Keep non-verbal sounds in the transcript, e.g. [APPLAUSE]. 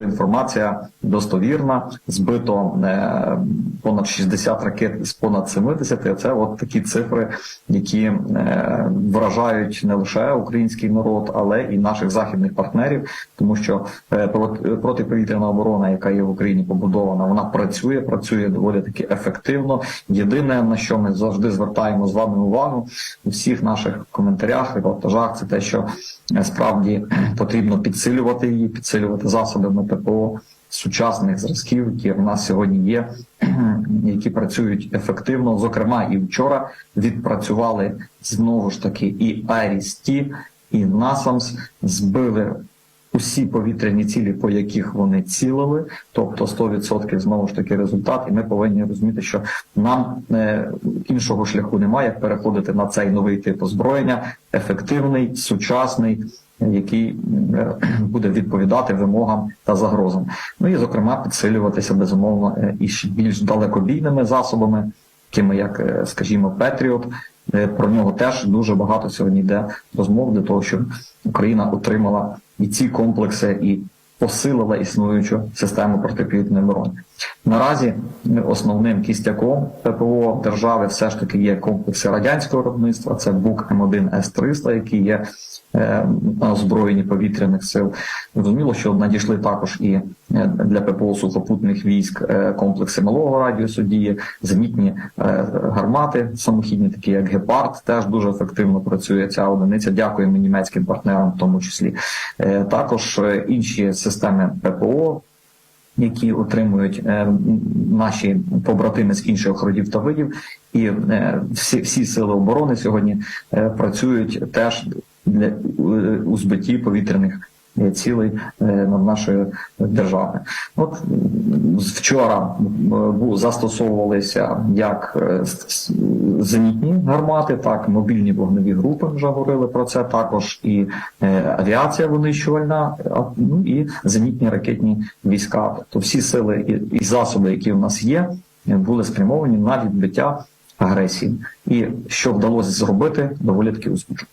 Інформація достовірна, збито е, понад 60 ракет із понад 70. Це от такі цифри, які е, вражають не лише український народ, але і наших західних партнерів, тому що е, протиповітряна оборона, яка є в Україні побудована, вона працює, працює доволі таки ефективно. Єдине на що ми завжди звертаємо з вами увагу у всіх наших коментарях, репортажах, це те, що справді потрібно підсилювати її, підсилювати засобами ППО сучасних зразків, які в нас сьогодні є, [CLEARS THROAT] які працюють ефективно. Зокрема, і вчора відпрацювали знову ж таки і Айріс-Ті, і Насамс збили. Усі повітряні цілі, по яких вони цілили, тобто 100% знову ж таки результат, і ми повинні розуміти, що нам е, іншого шляху немає, як переходити на цей новий тип озброєння, ефективний, сучасний, який е, [CLEARS THROAT] буде відповідати вимогам та загрозам. Ну і зокрема підсилюватися безумовно е, і більш далекобійними засобами, такими як, е, скажімо, Петріот. Про нього теж дуже багато сьогодні йде розмов для того, щоб Україна отримала і ці комплекси і посилила існуючу систему протиповітряної оборони. Наразі основним кістяком ППО держави все ж таки є комплекси радянського виробництва. Це БУК М1 С-300, який є е, на озброєнні повітряних сил. Зрозуміло, що надійшли також і е, для ППО сухопутних військ е, комплекси малого радіусу дії, зенітні гармати самохідні, такі як Гепард, теж дуже ефективно працює ця одиниця. Дякуємо німецьким партнерам, в тому числі. Також інші системи ППО. Які отримують е, наші побратими з інших родів та видів, і е, всі, всі сили оборони сьогодні е, працюють теж для у збитті повітряних цілей над нашою державою. От вчора застосовувалися як зенітні гармати, так мобільні вогневі групи вже говорили про це. Також і е, авіація винищувальна, ну і зенітні ракетні війська. Тобто всі сили і, і засоби, які в нас є, е, були спрямовані на відбиття агресії. І що вдалося зробити, доволі таки успішно.